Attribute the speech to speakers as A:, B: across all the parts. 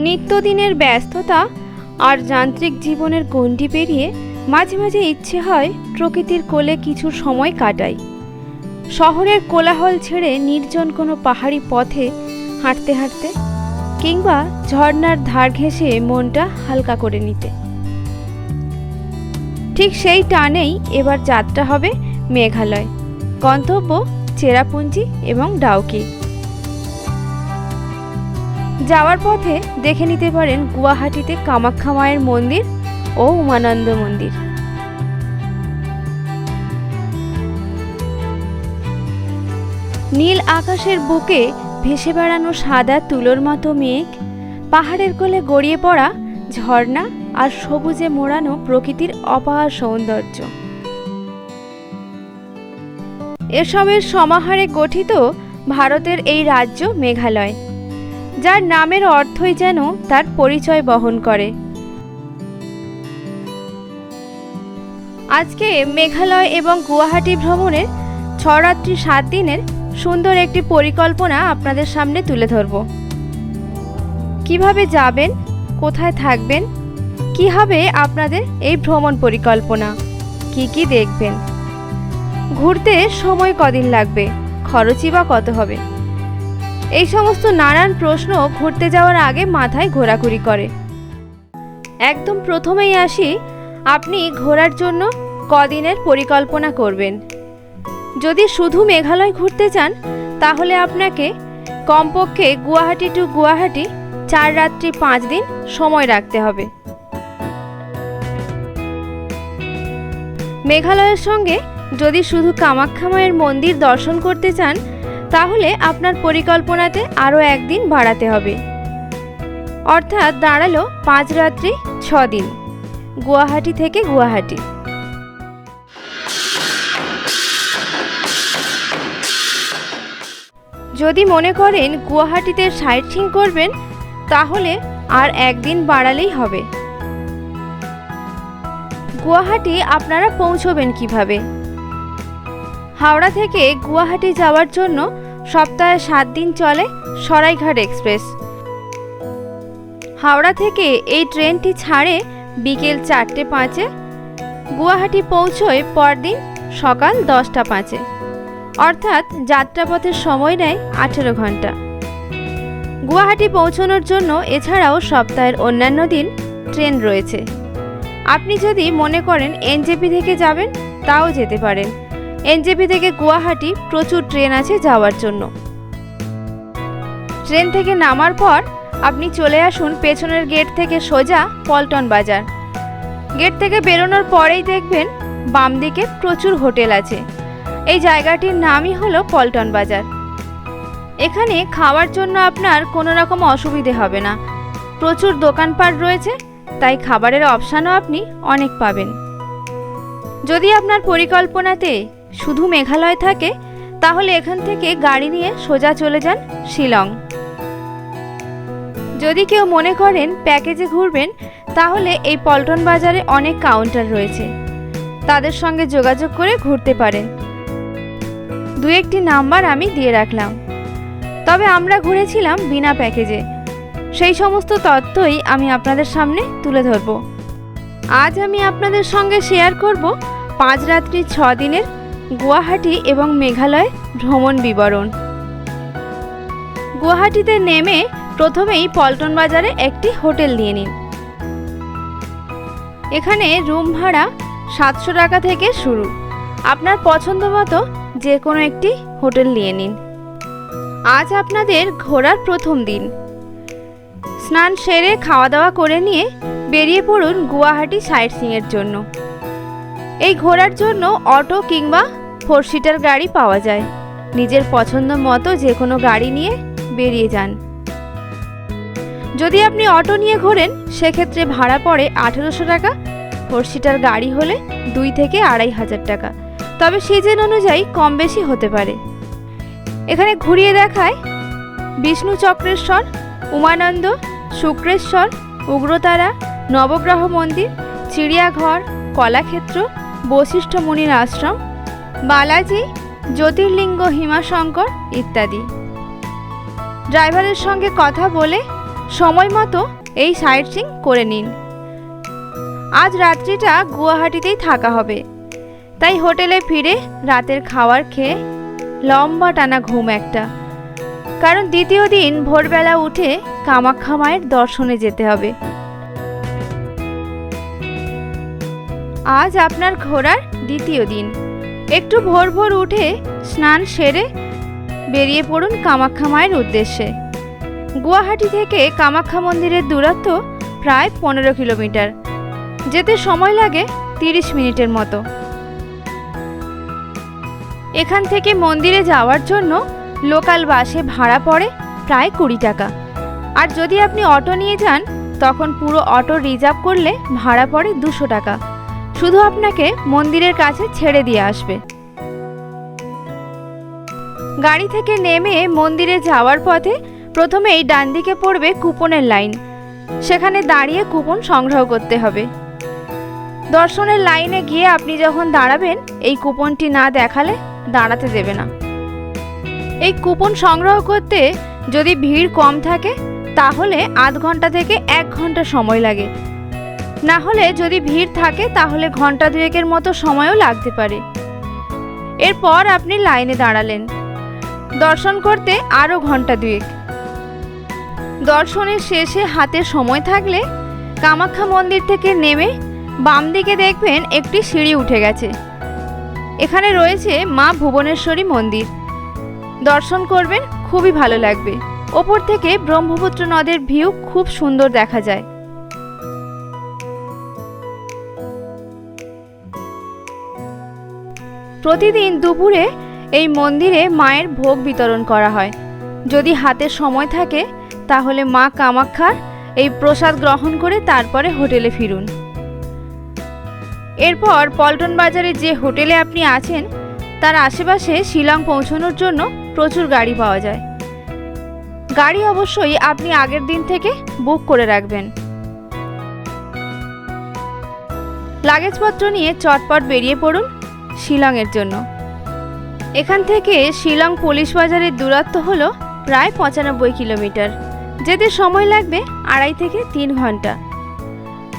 A: নিত্যদিনের ব্যস্ততা আর যান্ত্রিক জীবনের গণ্ডি পেরিয়ে মাঝে মাঝে ইচ্ছে হয় প্রকৃতির কোলে কিছু সময় কাটাই। শহরের কোলাহল ছেড়ে নির্জন কোনো পাহাড়ি পথে হাঁটতে হাঁটতে কিংবা ঝর্ণার ধার ঘেঁষে মনটা হালকা করে নিতে। ঠিক সেই টানেই এবার যাত্রা হবে মেঘালয়। গন্তব্য চেরাপুঞ্জি এবং ডাউকি। যাওয়ার পথে দেখে নিতে পারেন গুয়াহাটিতে কামাখ্যা মায়ের মন্দির ও উমানন্দ মন্দির। নীল আকাশের বুকে ভেসে বেড়ানো সাদা তুলোর মতো মেঘ, পাহাড়ের কোলে গড়িয়ে পড়া ঝর্ণা আর সবুজে মোড়ানো প্রকৃতির অপার সৌন্দর্য। এসবের সমাহারে গঠিত ভারতের এই রাজ্য মেঘালয়। যার নামের অর্থই যেন তার পরিচয় বহন করে। আজকে মেঘালয় এবং গুয়াহাটি ভ্রমণের ছরাত্রি সাত দিনের সুন্দর একটি পরিকল্পনা আপনাদের সামনে তুলে ধরব। কীভাবে যাবেন, কোথায় থাকবেন, কি হবে আপনাদের এই ভ্রমণ পরিকল্পনা, কি কি দেখবেন, ঘুরতে সময় কদিন লাগবে, খরচই বা কত হবে এই সমস্ত নানান প্রশ্ন ঘুরতে যাওয়ার আগে মাথায় ঘোরাঘুরি করে। একদম প্রথমেই আসি, আপনি ঘোরার জন্য কদিনের পরিকল্পনা করবেন। যদি শুধু মেঘালয় ঘুরতে চান, তাহলে আপনাকে কমপক্ষে গুয়াহাটি টু গুয়াহাটি চার রাত্রি পাঁচ দিন সময় রাখতে হবে। মেঘালয়ের সঙ্গে যদি শুধু কামাখ্যা মায়ের মন্দির দর্শন করতে চান তাহলে আপনার পরিকল্পনাতে আরও একদিন বাড়াতে হবে। অর্থাৎ দাঁড়াল পাঁচ রাত্রি, ছ দিন। গুয়াহাটি থেকে গুয়াহাটি। যদি মনে করেন গুয়াহাটিতে সাইট সিং করবেন, তাহলে আর একদিন বাড়ালেই হবে। গুয়াহাটি আপনারা পৌঁছবেন কীভাবে? হাওড়া থেকে গুয়াহাটি যাওয়ার জন্য সপ্তাহে সাত দিন চলে সরাইঘাট এক্সপ্রেস। হাওড়া থেকে এই ট্রেনটি ছাড়ে বিকেল চারটে পাঁচে। গুয়াহাটি পৌঁছয় পরদিন সকাল দশটা পাঁচে। অর্থাৎ যাত্রাপথের সময় নেয় আঠেরো ঘণ্টা। গুয়াহাটি পৌঁছানোর জন্য এছাড়াও সপ্তাহের অন্যান্য দিন ট্রেন রয়েছে। আপনি যদি মনে করেন এনজেপি থেকে যাবেন, তাও যেতে পারেন। এনজেপি থেকে গুয়াহাটি প্রচুর ট্রেন আছে যাওয়ার জন্য। ট্রেন থেকে নামার পর আপনি চলে আসুন পেছনের গেট থেকে সোজা পল্টন বাজার। গেট থেকে বেরোনোর পরেই দেখবেন বাম দিকে প্রচুর হোটেল আছে। এই জায়গাটির নামই হলো পল্টন বাজার। এখানে খাওয়ার জন্য আপনার কোনো রকম অসুবিধে হবে না। প্রচুর দোকানপাট রয়েছে, তাই খাবারের অপশানও আপনি অনেক পাবেন। যদি আপনার পরিকল্পনাতে শুধু মেঘালয় থাকে, তাহলে এখান থেকে গাড়ি নিয়ে সোজা চলে যান শিলং। যদি কেউ মনে করেন প্যাকেজে ঘুরবেন, তাহলে এই পল্টন বাজারে অনেক কাউন্টার রয়েছে। তাদের সঙ্গে যোগাযোগ করে ঘুরতে পারেন। দু একটি নাম্বার আমি দিয়ে রাখলাম। তবে আমরা ঘুরেছিলাম বিনা প্যাকেজে। সেই সমস্ত তথ্যই আমি আপনাদের সামনে তুলে ধরব। আজ আমি আপনাদের সঙ্গে শেয়ার করব পাঁচ রাত্রি ছ দিনের গুয়াহাটি এবং মেঘালয় ভ্রমণ বিবরণ। গুয়াহাটিতে নেমে প্রথমেই পল্টন বাজারে একটি হোটেল নিয়ে নিন। এখানে রুম ভাড়া সাতশো টাকা থেকে শুরু। আপনার পছন্দ মতো যে কোনো একটি হোটেল নিয়ে নিন। আজ আপনাদের ঘোরার প্রথম দিন। স্নান সেরে খাওয়া দাওয়া করে নিয়ে বেরিয়ে পড়ুন গুয়াহাটি সাইট সিংয়ের জন্য। এই ঘোরার জন্য অটো কিংবা ফোর সিটার গাড়ি পাওয়া যায়। নিজের পছন্দ মতো যে কোনো গাড়ি নিয়ে বেরিয়ে যান। যদি আপনি অটো নিয়ে ঘোরেন, সেক্ষেত্রে ভাড়া পড়ে আঠেরোশো টাকা, ফোর সিটার গাড়ি হলে দুই থেকে আড়াই হাজার টাকা। তবে সিজন অনুযায়ী কম বেশি হতে পারে। এখানে ঘুরিয়ে দেখায় বিষ্ণু চক্রেশ্বর, উমানন্দ, শুক্রেশ্বর, উগ্রতারা, নবগ্রহ মন্দির, চিড়িয়াঘর, কলাক্ষেত্র, বশিষ্ঠ মুনির আশ্রম বালাজি, জ্যোতির্লিঙ্গ, হিমাশঙ্কর ইত্যাদি। ড্রাইভারের সঙ্গে কথা বলে সময় মতো এই সাইট সিং করে নিন। আজ রাত্রিটা গুয়াহাটিতেই থাকা হবে। তাই হোটেলে ফিরে রাতের খাওয়ার খেয়ে লম্বা টানা ঘুম একটা। কারণ দ্বিতীয় দিন ভোরবেলা উঠে কামাখ্যা মায়ের দর্শনে যেতে হবে। আজ আপনার ঘোরার দ্বিতীয় দিন। একটু ভোর ভোর উঠে স্নান সেরে বেরিয়ে পড়ুন কামাখ্যা মায়ের উদ্দেশ্যে। গুয়াহাটি থেকে কামাখ্যা মন্দিরের দূরত্ব প্রায় পনেরো কিলোমিটার। যেতে সময় লাগে তিরিশ মিনিটের মতো। এখান থেকে মন্দিরে যাওয়ার জন্য লোকাল বাসে ভাড়া পড়ে প্রায় কুড়ি টাকা। আর যদি আপনি অটো নিয়ে যান, তখন পুরো অটো রিজার্ভ করলে ভাড়া পড়ে দুশো টাকা। শুধু আপনাকে মন্দিরের কাছে ছেড়ে দিয়ে আসবে। গাড়ি থেকে নেমে মন্দিরে যাওয়ার পথে প্রথমেই ডান দিকে পড়বে কুপনের লাইন। সেখানে দাঁড়িয়ে কুপন সংগ্রহ করতে হবে। দর্শনের লাইনে গিয়ে আপনি যখন দাঁড়াবেন, এই কুপনটি না দেখালে দাঁড়াতে দেবে না। এই কুপন সংগ্রহ করতে যদি ভিড় কম থাকে, তাহলে আধ ঘণ্টা থেকে এক ঘণ্টা সময় লাগে। না হলে যদি ভিড় থাকে, তাহলে ঘণ্টা দুয়েকের মতো সময়ও লাগতে পারে। এরপর আপনি লাইনে দাঁড়ালেন। দর্শন করতে আরও ঘণ্টা দুয়েক। দর্শনের শেষে হাতে সময় থাকলে কামাখ্যা মন্দির থেকে নেমে বাম দিকে দেখবেন একটি সিঁড়ি উঠে গেছে। এখানে রয়েছে মা ভুবনেশ্বরী মন্দির। দর্শন করবেন, খুবই ভালো লাগবে। ওপর থেকে ব্রহ্মপুত্র নদের ভিউ খুব সুন্দর দেখা যায়। প্রতিদিন দুপুরে এই মন্দিরে মায়ের ভোগ বিতরণ করা হয়। যদি হাতে সময় থাকে, তাহলে মা কামাখ্যার এই প্রসাদ গ্রহণ করে তারপরে হোটেলে ফিরুন। এরপর পল্টন বাজারে যে হোটেলে আপনি আছেন, তার আশেপাশে শিলং পৌঁছানোর জন্য প্রচুর গাড়ি পাওয়া যায়। গাড়ি অবশ্যই আপনি আগের দিন থেকে বুক করে রাখবেন। লাগেজপত্র নিয়ে চটপট বেরিয়ে পড়ুন। শিলংয়ের জন্য। এখান থেকে শিলং পুলিশ বাজারের দূরত্ব হলো প্রায় পঁচানব্বই কিলোমিটার। যেতে সময় লাগবে আড়াই থেকে তিন ঘণ্টা।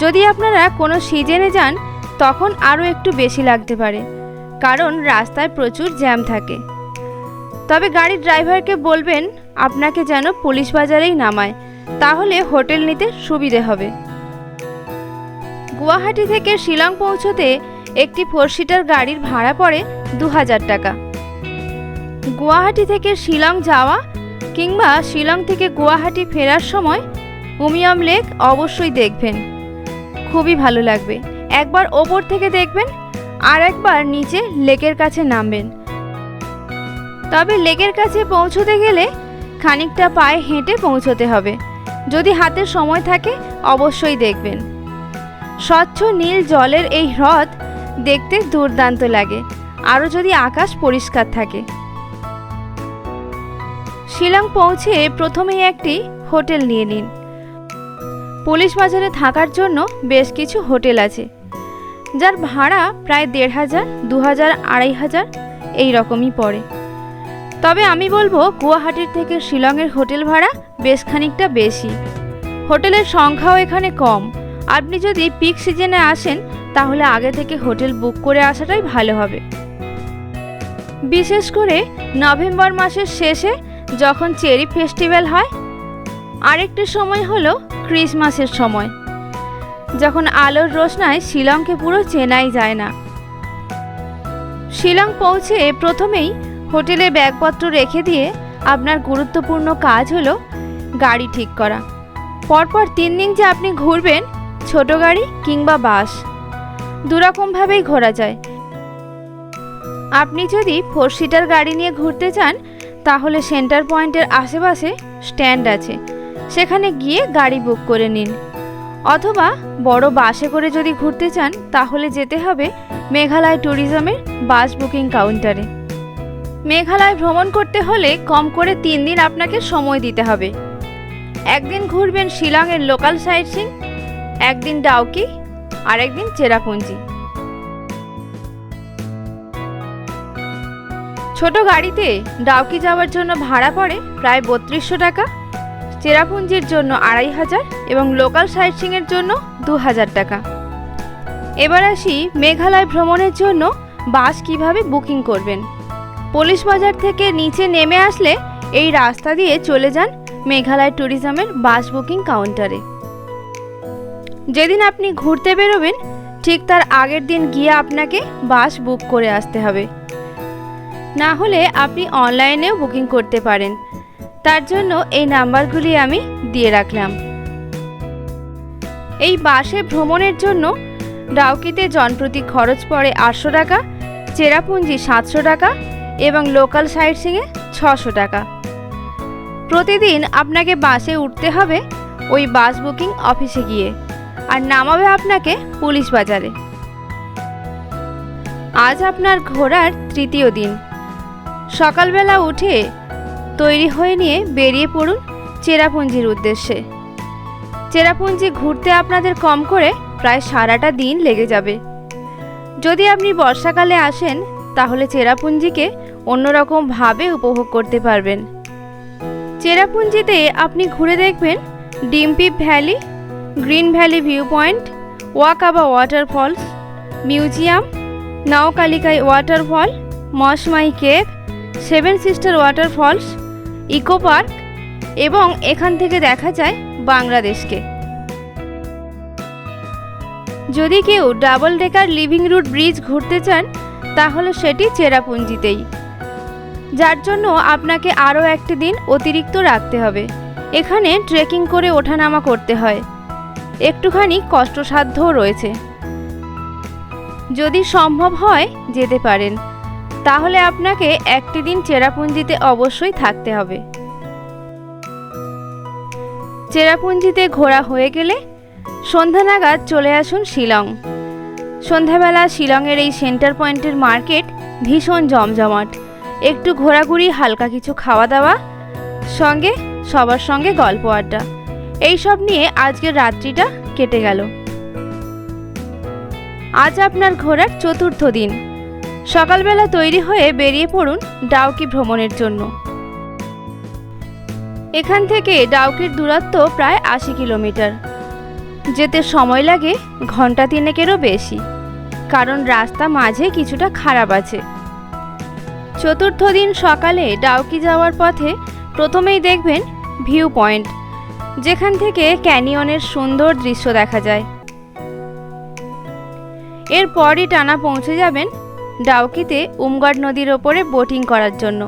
A: যদি আপনারা কোনো সিজনে যান, তখন আরও একটু বেশি লাগতে পারে, কারণ রাস্তায় প্রচুর জ্যাম থাকে। তবে গাড়ির ড্রাইভারকে বলবেন, আপনাকে যেন পুলিশ বাজারেই নামায়, তাহলে হোটেল নিতে সুবিধে হবে। গুয়াহাটি থেকে শিলং পৌঁছতে একটি ফোর সিটার গাড়ির ভাড়া পড়ে দু হাজার টাকা। গুয়াহাটি থেকে শিলং যাওয়া কিংবা শিলং থেকে গুয়াহাটি ফেরার সময় উমিয়াম লেক অবশ্যই দেখবেন। খুবই ভালো লাগবে। একবার ওপর থেকে দেখবেন আর একবার নিচে লেকের কাছে নামবেন। তবে লেকের কাছে পৌঁছতে গেলে খানিকটা পায়ে হেঁটে পৌঁছতে হবে। যদি হাতে সময় থাকে, অবশ্যই দেখবেন। স্বচ্ছ নীল জলের এই হ্রদ দেখতে দুর্দান্ত লাগে। আরও যদি আকাশ পরিষ্কার থাকে। শিলং পৌঁছে প্রথমেই একটি হোটেল নিয়ে নিন। পুলিশ বাজারে থাকার জন্য বেশ কিছু হোটেল আছে। যার ভাড়া প্রায় দেড় হাজার, দু হাজার, আড়াই হাজার এই রকমই পড়ে। তবে আমি বলব, গুয়াহাটির থেকে শিলংয়ের হোটেল ভাড়া বেশ খানিকটা বেশি। হোটেলের সংখ্যাও এখানে কম। আপনি যদি পিক সিজনে আসেন, তাহলে আগে থেকে হোটেল বুক করে আসাটাই ভালো হবে। বিশেষ করে নভেম্বর মাসের শেষে যখন চেরি ফেস্টিভ্যাল হয়, আরেকটি সময় হলো ক্রিসমাসের সময়, যখন আলোর রোশনায় শিলংকে পুরো চেনাই যায় না। শিলং পৌঁছে প্রথমেই হোটেলে ব্যাগপত্র রেখে দিয়ে আপনার গুরুত্বপূর্ণ কাজ হলো গাড়ি ঠিক করা। পরপর তিন দিন যে আপনি ঘুরবেন ছোট গাড়ি কিংবা বাস। দুরকমভাবেই ঘোরা যায়। আপনি যদি ফোর সিটার গাড়ি নিয়ে ঘুরতে চান, তাহলে সেন্টার পয়েন্টের আশেপাশে স্ট্যান্ড আছে। সেখানে গিয়ে গাড়ি বুক করে নিন। অথবা বড় বাসে করে যদি ঘুরতে চান, তাহলে যেতে হবে মেঘালয় ট্যুরিজমের বাস বুকিং কাউন্টারে। মেঘালয় ভ্রমণ করতে হলে কম করে তিন দিন আপনাকে সময় দিতে হবে। একদিন ঘুরবেন শিলংয়ের লোকাল সাইট সিন একদিন ডাউকি আর একদিন চেরাপুঞ্জি। ছোট গাড়িতে ডাউকি যাওয়ার জন্য ভাড়া পড়ে প্রায় বত্রিশশো টাকা, চেরাপুঞ্জির জন্য আড়াই হাজার এবং লোকাল সাইটসিংয়ের জন্য দু হাজার টাকা। এবার আসি মেঘালয় ভ্রমণের জন্য বাস কীভাবে বুকিং করবেন। পুলিশ বাজার থেকে নিচে নেমে আসলে এই রাস্তা দিয়ে চলে যান মেঘালয় ট্যুরিজমের বাস বুকিং কাউন্টারে। যেদিন আপনি ঘুরতে বেরোবেন, ঠিক তার আগের দিন গিয়ে আপনাকে বাস বুক করে আসতে হবে। না হলে আপনি অনলাইনেও বুকিং করতে পারেন। তার জন্য এই নাম্বারগুলি আমি দিয়ে রাখলাম। এই বাসে ভ্রমণের জন্য ডাউকিতে জনপ্রতি খরচ পড়ে আটশো টাকা, চেরাপুঞ্জি সাতশো টাকা এবং লোকাল সাইট সিংয়ে ছশো টাকা। প্রতিদিন আপনাকে বাসে উঠতে হবে ওই বাস বুকিং অফিসে গিয়ে। আর নামাবে আপনাকে পুলিশ বাজারে। আজ আপনার ঘোরার তৃতীয় দিন। সকালবেলা উঠে তৈরি হয়ে নিয়ে বেরিয়ে পড়ুন চেরাপুঞ্জির উদ্দেশ্যে। চেরাপুঞ্জি ঘুরতে আপনাদের কম করে প্রায় সারাটা দিন লেগে যাবে। যদি আপনি বর্ষাকালে আসেন, তাহলে চেরাপুঞ্জিকে অন্যরকমভাবে উপভোগ করতে পারবেন। চেরাপুঞ্জিতে আপনি ঘুরে দেখবেন Dympep valley green valley view point Wakaba waterfalls, museum, Nohkalikai waterfall, Mawsmai cave seven sister waterfalls, eco park এবং এখান থেকে দেখা যায় বাংলাদেশকে। যদি কেউ double decker living root bridge ঘুরতে চান, তাহলে সেটি চেরাপুঞ্জিতেই। যার জন্য আপনাকে আরও একটি দিন অতিরিক্ত রাখতে হবে। এখানে ট্রেকিং করে ওঠানামা করতে হয়। একটুখানি কষ্টসাধ্যও রয়েছে। যদি সম্ভব হয় যেতে পারেন, তাহলে আপনাকে একটি দিন চেরাপুঞ্জিতে অবশ্যই থাকতে হবে। চেরাপুঞ্জিতে ঘোরা হয়ে গেলে সন্ধ্যা নাগাদ চলে আসুন শিলং। সন্ধ্যাবেলা শিলংয়ের এই সেন্টার পয়েন্টের মার্কেট ভীষণ জমজমাট। একটু ঘোরাঘুরি, হালকা কিছু খাওয়া দাওয়া, সঙ্গে সবার সঙ্গে গল্প আড্ডা। এইসব নিয়ে আজকের রাত্রিটা কেটে গেল। আজ আপনার ঘোরার চতুর্থ দিন। সকালবেলা তৈরি হয়ে বেরিয়ে পড়ুন ডাউকি ভ্রমণের জন্য। এখান থেকে ডাউকির দূরত্ব প্রায় আশি কিলোমিটার। যেতে সময় লাগে ঘণ্টা তিনেকেরও বেশি, কারণ রাস্তা মাঝে কিছুটা খারাপ আছে। চতুর্থ দিন সকালে ডাউকি যাওয়ার পথে প্রথমেই দেখবেন ভিউ পয়েন্ট। যেখান থেকে ক্যানিয়নের সুন্দর দৃশ্য দেখা যায়। এরপরই টানা পৌঁছে যাবেন ডাউকিতে উমগড় নদীর ওপরে বোটিং করার জন্য।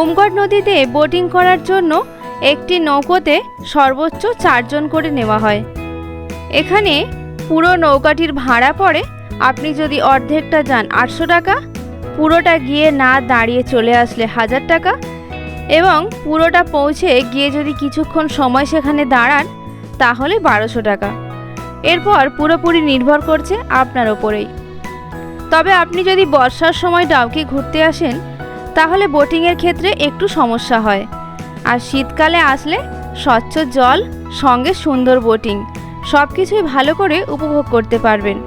A: উমগড় নদীতে বোটিং করার জন্য একটি নৌকোতে সর্বোচ্চ চারজন করে নেওয়া হয়। এখানে পুরো নৌকাটির ভাড়া পড়ে, আপনি যদি অর্ধেকটা যান আটশো টাকা, পুরোটা গিয়ে না দাঁড়িয়ে চলে আসলে হাজার টাকা। এবং পুরোটা পৌঁছে গিয়ে যদি কিছুক্ষণ সময় সেখানে দাঁড়ান, তাহলে বারোশো টাকা। এরপর পুরোপুরি নির্ভর করছে আপনার ওপরেই। তবে আপনি যদি বর্ষার সময় ডাউকি ঘুরতে আসেন, তাহলে বোটিংয়ের ক্ষেত্রে একটু সমস্যা হয়। আর শীতকালে আসলে স্বচ্ছ জল, সঙ্গে সুন্দর বোটিং সব কিছুই ভালো করে উপভোগ করতে পারবেন।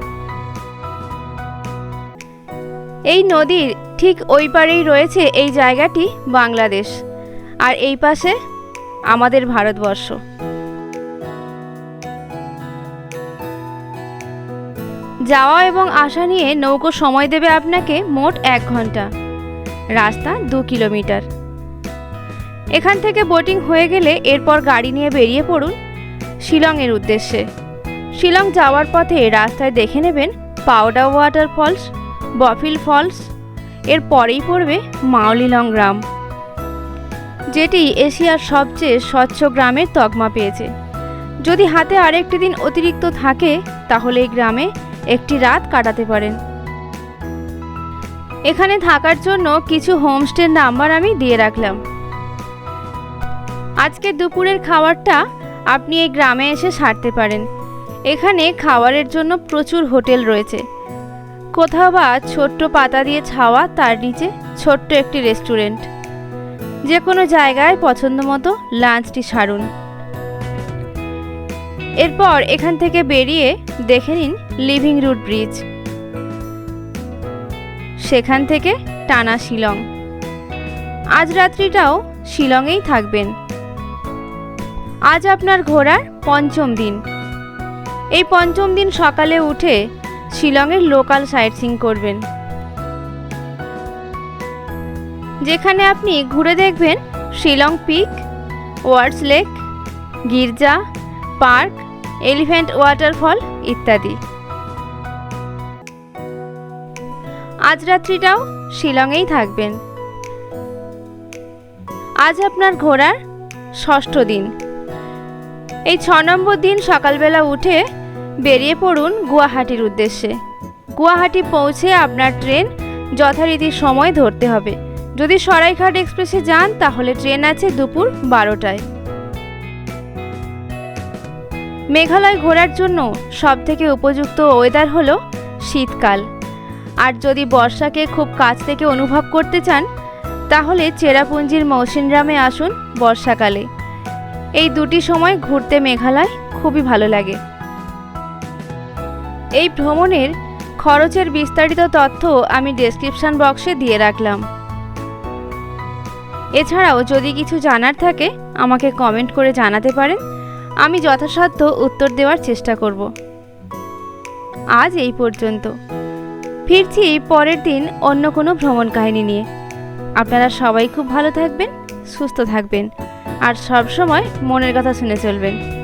A: এই নদীর ঠিক ওই পারেই রয়েছে এই জায়গাটি বাংলাদেশ। আর এই পাশে আমাদের ভারতবর্ষ। যাওয়া এবং আসা নিয়ে নৌকো সময় দেবে আপনাকে মোট এক ঘণ্টা। রাস্তা দু কিলোমিটার। এখান থেকে বোটিং হয়ে গেলে এরপর গাড়ি নিয়ে বেরিয়ে পড়ুন শিলংয়ের উদ্দেশ্যে। শিলং যাওয়ার পথে রাস্তায় দেখে নেবেন powder water falls, Bophill falls, এর পরেই পড়বে মাওলিলং গ্রাম। যেটি এশিয়ার সবচেয়ে স্বচ্ছ গ্রামের তকমা পেয়েছে। যদি হাতে আরেকটি দিন অতিরিক্ত থাকে, তাহলে এই গ্রামে একটি রাত কাটাতে পারেন। এখানে থাকার জন্য কিছু হোমস্টের নাম্বার আমি দিয়ে রাখলাম। আজকে দুপুরের খাবারটা আপনি এই গ্রামে এসে সারতে পারেন। এখানে খাবারের জন্য প্রচুর হোটেল রয়েছে। কোথাও বা ছোট্ট পাতা দিয়ে ছাওয়া, তার নিচে ছোট্ট একটি রেস্টুরেন্ট। যে কোনো জায়গায় পছন্দ মতো লাঞ্চটি সারুন। এরপর এখান থেকে বেরিয়ে দেখে নিন লিভিং রুট ব্রিজ। সেখান থেকে টানা শিলং। আজ রাত্রিটাও শিলংয়েই থাকবেন। আজ আপনার ঘোরার পঞ্চম দিন। এই পঞ্চম দিন সকালে উঠে শিলংয়ের লোকাল সাইট সিং করবেন। যেখানে আপনি ঘুরে দেখবেন শিলং পিক, ওয়ার্ডস লেক, গির্জা, পার্ক, এলিফ্যান্ট ওয়াটারফল ইত্যাদি। আজ রাত্রিটাও শিলংয়েই থাকবেন। আজ আপনার ঘোরার ষষ্ঠ দিন। এই ছ নম্বর দিন সকালবেলা উঠে বেরিয়ে পড়ুন গুয়াহাটির উদ্দেশ্যে। গুয়াহাটি পৌঁছে আপনার ট্রেন যথারীতি সময় ধরতে হবে। যদি সরাইঘাট এক্সপ্রেসে যান, তাহলে ট্রেন আছে দুপুর বারোটায়। মেঘালয় ঘোরার জন্য সবথেকে উপযুক্ত ওয়েদার হলো শীতকাল। আর যদি বর্ষাকে খুব কাছ থেকে অনুভব করতে চান, তাহলে চেরাপুঞ্জির মৌসিনরামে আসুন বর্ষাকালে। এই দুটি সময় ঘুরতে মেঘালয় খুবই ভালো লাগে। এই ভ্রমণের খরচের বিস্তারিত তথ্য আমি ডেসক্রিপশন বক্সে দিয়ে রাখলাম। এছাড়াও যদি কিছু জানার থাকে, আমাকে কমেন্ট করে জানাতে পারেন। আমি যথাসাধ্য উত্তর দেওয়ার চেষ্টা করব। আজ এই পর্যন্ত। ফিরছি পরের দিন অন্য কোনো ভ্রমণ কাহিনী নিয়ে। আপনারা সবাই খুব ভালো থাকবেন, সুস্থ থাকবেন, আর সব সময় মনের কথা শুনে চলবেন।